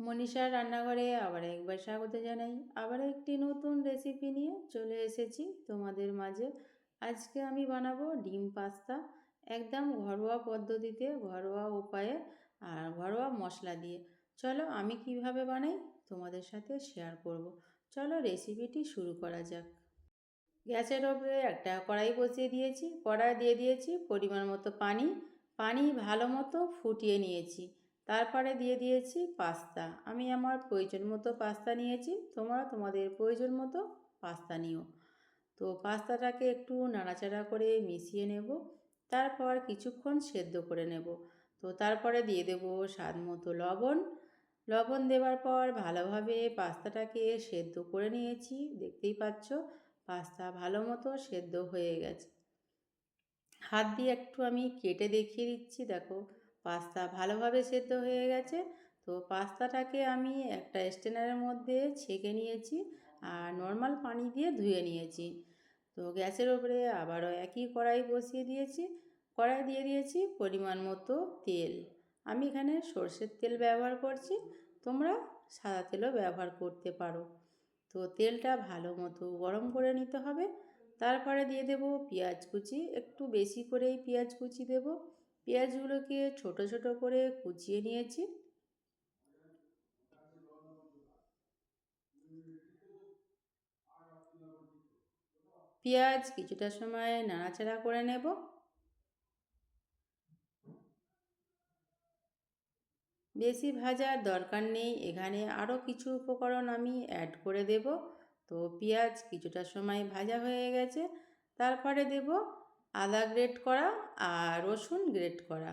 মনীষার রান্নাঘরে আবার একবার স্বাগত জানাই। আবার একটি নতুন রেসিপি নিয়ে চলে এসেছি তোমাদের মাঝে। আজকে আমি বানাবো ডিম পাস্তা একদম ঘরোয়া পদ্ধতিতে, ঘরোয়া উপায়ে আর ঘরোয়া মশলা দিয়ে। চলো আমি কীভাবে বানাই তোমাদের সাথে শেয়ার করব। চলো রেসিপিটি শুরু করা যাক। গ্যাসের ওপরে একটা কড়াই বসিয়ে দিয়েছি। কড়াই দিয়ে দিয়েছি পরিমাণ মতো পানি। পানি ভালো মতো ফুটিয়ে নিয়েছি। তারপরে দিয়ে দিয়েছি পাস্তা। আমি আমার প্রয়োজন মতো পাস্তা নিয়েছি, তোমরা তোমাদের প্রয়োজন মতো পাস্তা নিও। তো পাস্তাটাকে একটু নাড়াচাড়া করে মিশিয়ে নেব, তারপর কিছুক্ষণ সেদ্ধ করে নেব। তো তারপরে দিয়ে দেব স্বাদ মতো লবণ। লবণ দেওয়ার পর ভালোভাবে পাস্তাটাকে সেদ্ধ করে নিয়েছি, দেখতেই পাচ্ছ পাস্তা ভালো মতো সেদ্ধ হয়ে গেছে। হাত দিয়ে একটু আমি কেটে দেখিয়ে দিচ্ছি, দেখো। পাস্তা ভালোভাবে সেদ্ধ হয়ে গেছে। তো পাস্তাটাকে আমি একটা স্টেনারের মধ্যে ছেঁকে নিয়েছি আর নর্মাল পানি দিয়ে ধুয়ে নিয়েছি। তো গ্যাসের ওপরে আবারও একই কড়াই বসিয়ে দিয়েছি। কড়াই দিয়ে দিয়েছি পরিমাণ মতো তেল। আমি এখানে সর্ষের তেল ব্যবহার করছি। তোমরা সাদা তেলও ব্যবহার করতে পারো। তো তেলটা ভালো মতো গরম করে নিতে হবে। তারপরে দিয়ে দেব পেঁয়াজ কুচি। একটু বেশি করেই পেঁয়াজ কুচি দেব। পেঁয়াজগুলোকে ছোট ছোট করে কুচিয়ে নিয়েছি। পেঁয়াজ কিছুটা সময় নাড়াচাড়া করে নেব। বেশি ভাজার দরকার নেই, এখানে আরও কিছু উপকরণ আমি অ্যাড করে দেব। তো পেঁয়াজ কিছুটা সময় ভাজা হয়ে গেছে, তারপরে দেব আদা গ্রেট করা আর রসুন গ্রেট করা।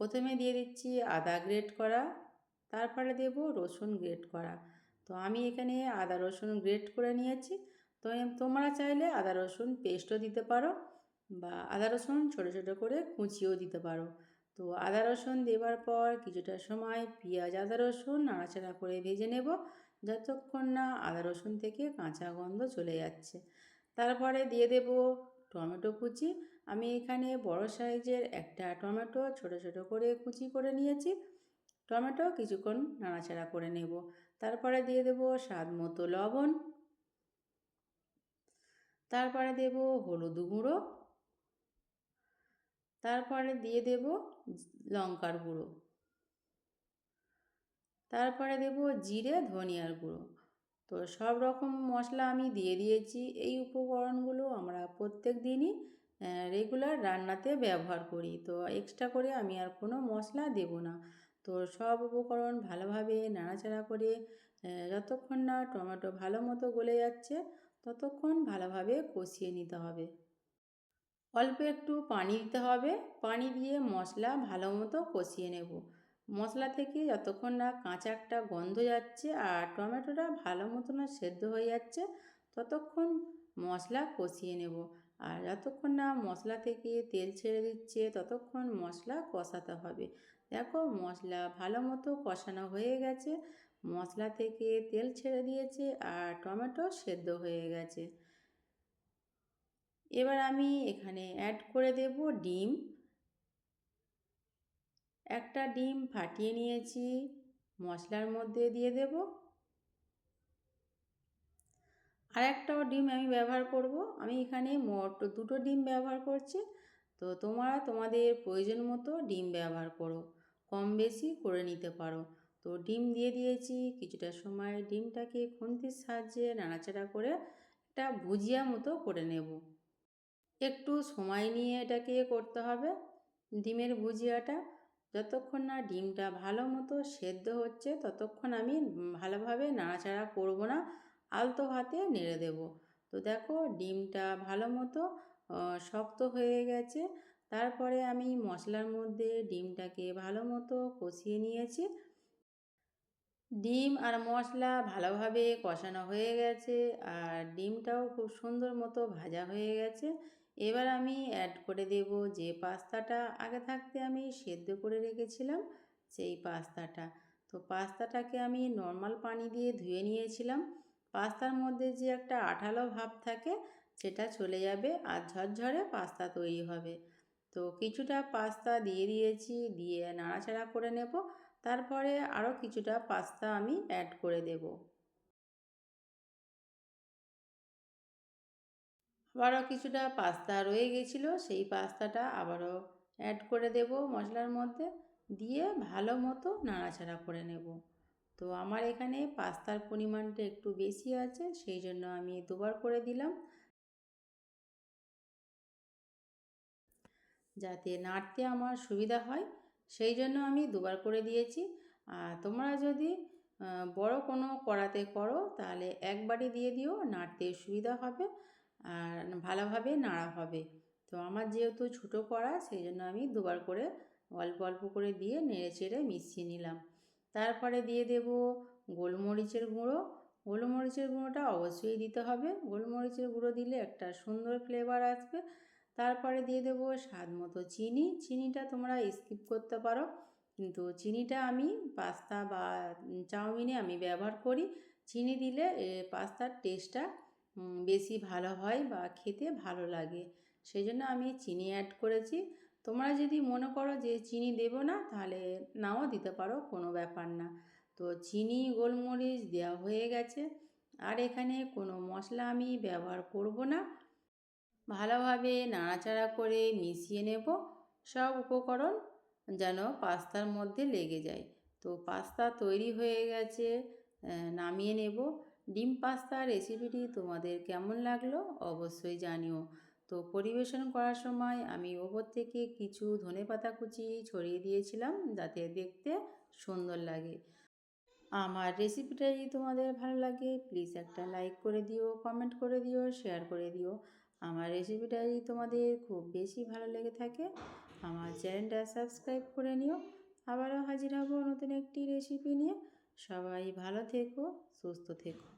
প্রথমে দিয়ে দিচ্ছি আদা গ্রেট করা, তারপরে দেব রসুন গ্রেট করা। তো আমি এখানে আদা রসুন গ্রেট করে নিয়েছি। তো তোমরা চাইলে আদা রসুন পেস্টও দিতে পারো বা আদা রসুন ছোটো ছোটো করে কুচিয়েও দিতে পারো। তো আদা রসুন দেওয়ার পর কিছুটা সময় পেঁয়াজ, আদা রসুন নাড়াচাড়া করে ভেজে নেব যতক্ষণ না আদা রসুন থেকে কাঁচা গন্ধ চলে যাচ্ছে। তারপরে দিয়ে দেব টমেটো কুচি। আমি এখানে বড় সাইজের একটা টমেটো ছোট ছোট করে কুচি করে নিয়েছি। টমেটো কিছুক্ষণ নাড়াচাড়া করে নেব। তারপরে দিয়ে দেব স্বাদ মতো লবণ। তারপরে দেব হলুদ গুঁড়ো। তারপরে দিয়ে দেব লঙ্কার গুঁড়ো। তারপরে দেব জিরে ধনিয়ার গুঁড়ো। তো সব রকম মশলা আমি দিয়ে দিয়েছি। এই উপকরণগুলো আমরা প্রত্যেক দিনই রেগুলার রান্নাতে ব্যবহার করি। তো এক্সট্রা করে আমি আর কোনো মশলা দেব না। তো সব উপকরণ ভালোভাবে নাড়াচাড়া করে যতক্ষণ না টমেটো ভালো মতো গলে যাচ্ছে, ততক্ষণ ভালোভাবে কষিয়ে নিতে হবে। অল্প একটু পানি দিতে হবে। পানি দিয়ে মশলা ভালো মতো কষিয়ে নেব। মশলা থেকে যতক্ষণ না কাঁচা একটা গন্ধ যাচ্ছে আর টমেটোটা ভালো মতো না সেদ্ধ হয়ে যাচ্ছে, ততক্ষণ মশলা কষিয়ে নেব। আর যতক্ষণ না মশলা থেকে তেল ছেড়ে দিচ্ছে, ততক্ষণ মশলা কষাতে হবে। দেখো মশলা ভালো মতো কষানো হয়ে গেছে, মশলা থেকে তেল ছেড়ে দিয়েছে আর টমেটো সেদ্ধ হয়ে গেছে। এবার আমি এখানে অ্যাড করে দেব ডিম। একটা ডিম ফাটিয়ে নিয়েছি, মশলার মধ্যে দিয়ে দেব। আর একটাও ডিম আমি ব্যবহার করব। আমি এখানে মোট দুটো ডিম ব্যবহার করছি। তো তোমরা তোমাদের প্রয়োজন মতো ডিম ব্যবহার করো, কম বেশি করে নিতে পারো। তো ডিম দিয়ে দিয়েছি, কিছুটা সময় ডিমটাকে খুন্তির সাহায্যে নাড়াচাড়া করে একটা ভুজিয়া মতো করে নেব। একটু সময় নিয়ে এটাকে করতে হবে। ডিমের ভুজিয়াটা যতক্ষণ না ডিমটা ভালো মতো সেদ্ধ হচ্ছে, ততক্ষণ আমি ভালোভাবে নাড়াচাড়া করব না, আলতো হাতে নেড়ে দেব। তো দেখো ডিমটা ভালো মতো শক্ত হয়ে গেছে। তারপরে আমি মশলার মধ্যে ডিমটাকে ভালো মতো কষিয়ে নিয়েছি। ডিম আর মশলা ভালোভাবে কষানো হয়ে গেছে, আর ডিমটাও খুব সুন্দর মতো ভাজা হয়ে গেছে। এবার আমি অ্যাড করে দেব যে পাস্তাটা আগে থাকতে আমি সেদ্ধ করে রেখেছিলাম, সেই পাস্তাটা। তো পাস্তাটাকে আমি নর্মাল পানি দিয়ে ধুয়ে নিয়েছিলাম। পাস্তার মধ্যে যে একটা আঠালো ভাব থাকে, সেটা চলে যাবে আর ঝরঝরে পাস্তা তৈরি হবে। তো কিছুটা পাস্তা দিয়ে দিয়েছি, দিয়ে নাড়াচাড়া করে নেব। তারপরে আরও কিছুটা পাস্তা আমি অ্যাড করে দেব। আবারও কিছুটা পাস্তা রয়ে গেছিল, সেই পাস্তাটা আবারও অ্যাড করে দেব মশলার মধ্যে, দিয়ে ভালো মতো নাড়াচাড়া করে নেব। তো আমার এখানে পাস্তার পরিমাণটা একটু বেশি আছে, সেই জন্য আমি দুবার করে দিলাম। যাতে নাড়তে আমার সুবিধা হয়, সেই জন্য আমি দুবার করে দিয়েছি। আর তোমরা যদি বড় কোনো কড়াতে করো, তাহলে একবারই দিয়ে দিও, নাড়তে সুবিধা হবে। আর ভালোভাবে নাড়া হবে। তো আমার যেহেতু ছোটো কড়া, সেই জন্য আমি দুবার করে অল্প অল্প করে দিয়ে নেড়ে চেড়ে মিশিয়ে নিলাম। তারপরে দিয়ে দেব গোলমরিচের গুঁড়ো। গোলমরিচের গুঁড়োটা অবশ্যই দিতে হবে। গোলমরিচের গুঁড়ো দিলে একটা সুন্দর ফ্লেভার আসবে। তারপরে দিয়ে দেবো স্বাদ মতো চিনি। চিনিটা তোমরা স্কিপ করতে পারো, কিন্তু চিনিটা আমি পাস্তা বা চাউমিনে আমি ব্যবহার করি। চিনি দিলে পাস্তার টেস্টটা বেশি ভালো হয় বা খেতে ভালো লাগে। সেই জন্য আমি চিনি অ্যাড করেছি। তোমরা যদি মনে করো যে চিনি দেবো না, তাহলে নাও দিতে পারো, কোনো ব্যাপার না। তো চিনি, গোলমরিচ দেওয়া হয়ে গেছে। আর এখানে কোনো মশলা আমি ব্যবহার করব না। ভালোভাবে নাড়াচাড়া করে মিশিয়ে নেব। সব উপকরণ যেন পাস্তার মধ্যে লেগে যায়। তো পাস্তা তৈরি হয়ে গেছে নামিয়ে নেব। ডিম পাস্তা রেসিপিটি তোমাদের কেমন লাগল অবশ্যই জানিও। তো পরিবেশন করার সময় আমি ওপর থেকে কিছু ধনে পাতা কুচি ছড়িয়ে দিয়েছিলাম যাতে দেখতে সুন্দর লাগে। আমার রেসিপিটা যদি তোমাদের ভালো লাগে প্লিজ একটা লাইক করে দিও কমেন্ট করে দিও শেয়ার করে দিও। আমার রেসিপিটা যদি তোমাদের খুব বেশি ভালো লেগে থাকে, আমার চ্যানেলটা সাবস্ক্রাইব করে নিও। আবারও হাজির হব নতুন একটি রেসিপি নিয়ে। সবাই ভালো থেকো, সুস্থ থেকো।